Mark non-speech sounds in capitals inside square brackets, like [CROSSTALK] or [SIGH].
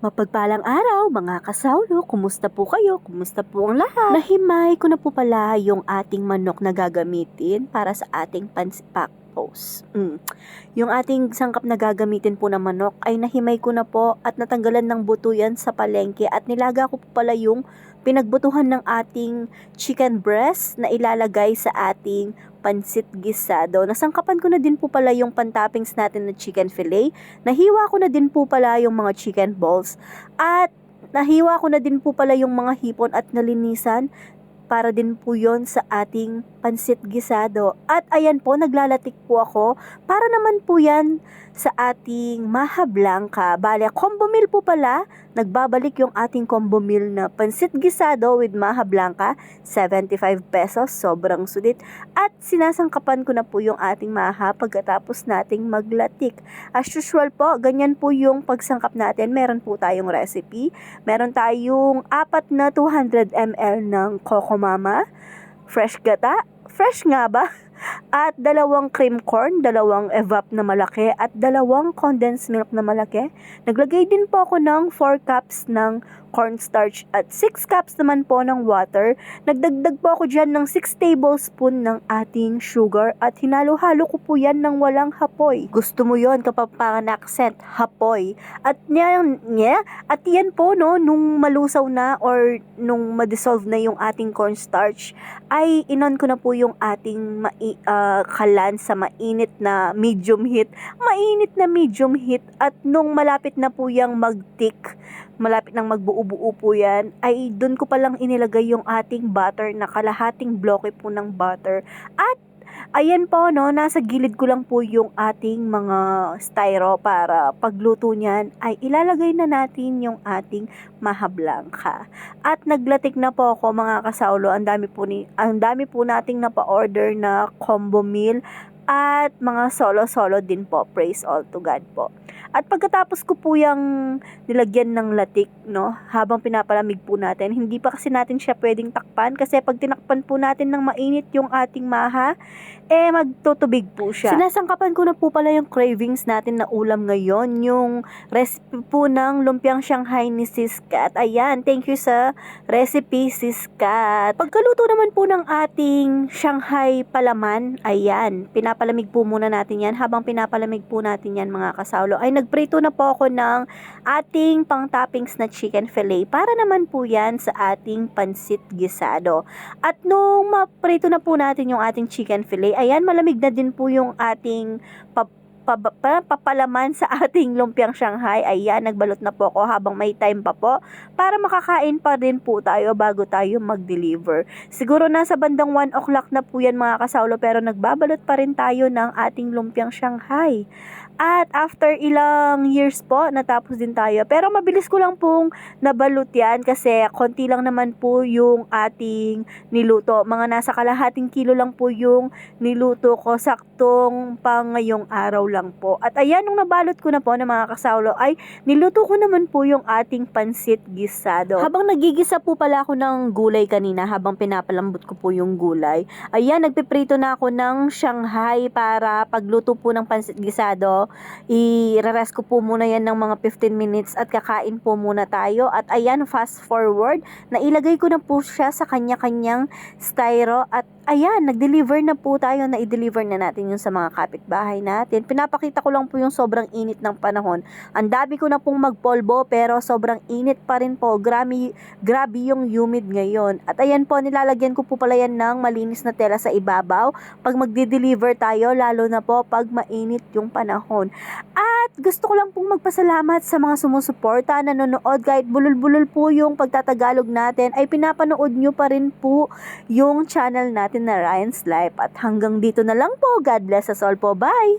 Mapagpalang araw mga kasawlo, kumusta po kayo? Kumusta po ang lahat? Nahimay ko na po pala yung ating manok na gagamitin para sa ating pansipak post. Mm. Yung ating sangkap na gagamitin po na manok ay nahimay ko na po at natanggalan ng buto yan sa palengke at nilaga ko po pala yung pinagbutuhan ng ating chicken breast na ilalagay sa ating pansit gisado. Nasangkapan ko na din po pala yung pantoppings natin na chicken fillet. Nahiwa ko na din po pala yung mga chicken balls. At nahiwa ko na din po pala yung mga hipon at nalinisan para din po yon sa ating pansit gisado. At ayan po, naglalatik po ako para naman po yan sa ating maha blanca. Bale, combo meal po pala, nagbabalik yung ating combo meal na pansit gisado with maha blanca, 75 pesos, sobrang sulit. At sinasangkapan ko na po yung ating maha pagkatapos nating maglatik. As usual po, ganyan po yung pagsangkap natin. Meron po tayong recipe. Meron tayong apat na 200 ml ng Coco Mama, fresh gata, fresh nga ba? [LAUGHS] At dalawang cream corn, dalawang evap na malaki, at dalawang condensed milk na malaki. Naglagay din po ako ng 4 cups ng cornstarch at 6 cups naman po ng water. Nagdagdag po ako dyan ng 6 tablespoon ng ating sugar at hinalo-halo ko po yan ng walang hapoy. Gusto mo yon kapag pangan accent, hapoy. At yan, yeah, at yan po no, nung malusaw na or nung ma-dissolve na yung ating cornstarch, ay inon ko na po yung ating mai, ah, kalan sa mainit na medium heat. Mainit na medium heat at nung malapit na po yung mag-tick, malapit nang magbuo-buo po yan, ay doon ko palang inilagay yung ating butter na kalahating bloke po ng butter. At ayan po no, nasa gilid ko lang po yung ating mga styro para pagluto niyan ay ilalagay na natin yung ating mahablangka. At naglatik na po ako mga kasaulo, ang dami po ni ang dami po nating napa-order na combo meal at mga solo-solo din po. Praise all to God po. At pagkatapos ko po yung nilagyan ng latik, no, habang pinapalamig po natin, hindi pa kasi natin siya pwedeng takpan kasi pag tinakpan po natin ng mainit yung ating maha, eh magtutubig po siya. Sinasangkapan ko na po pala yung cravings natin na ulam ngayon, yung recipe po ng lumpiang Shanghai ni Sis Kat. Ayan, thank you sa recipe Sis Kat. Pagkaluto naman po ng ating Shanghai palaman, ayan, pinapalamig po muna natin yan. Habang pinapalamig po natin yan mga kasaulo, ay nagprito na po ako ng ating pang toppings na chicken fillet para naman po yan sa ating pansit gisado. At nung maprito na po natin yung ating chicken fillet, ayan, malamig na din po yung ating pap pa- pa- papalaman sa [LAUGHS] ating lumpiang Shanghai. Ayan, nagbalot na po ako habang may time pa po para makakain pa rin po tayo bago tayo mag-deliver. Siguro nasa bandang 1 o'clock na po yan mga kasaulo pero nagbabalot pa rin tayo ng ating lumpiang Shanghai. At after ilang years po, natapos din tayo. Pero mabilis ko lang pong nabalot yan kasi konti lang naman po yung ating niluto. Mga nasa kalahating kilo lang po yung niluto ko. Saktong pang ngayong araw lang po. At ayan, nung nabalot ko na po ng mga kasaulo, ay niluto ko naman po yung ating pansit gisado. Habang nagigisa po pala ako ng gulay kanina, habang pinapalambot ko po yung gulay, ayan, nagpiprito na ako ng Shanghai para pagluto po ng pansit gisado i-rest ko po muna yan ng mga 15 minutes at kakain po muna tayo. At ayan, fast forward, nailagay ko na po siya sa kanya-kanyang styro at ayan, nag-deliver na po tayo na i-deliver na natin yung sa mga kapitbahay natin. Pinapakita ko lang po yung sobrang init ng panahon. Ang dami ko na pong magpolbo pero sobrang init pa rin po. Grabe, grabe yung humid ngayon. At ayan po, nilalagyan ko po pala yan ng malinis na tela sa ibabaw. Pag magde-deliver tayo, lalo na po pag mainit yung panahon. At gusto ko lang pong magpasalamat sa mga sumusuporta, nanonood, kahit bulol-bulol po yung pagtatagalog natin, ay pinapanood nyo pa rin po yung channel natin na Ryan's Life. At hanggang dito na lang po. God bless us all po. Bye!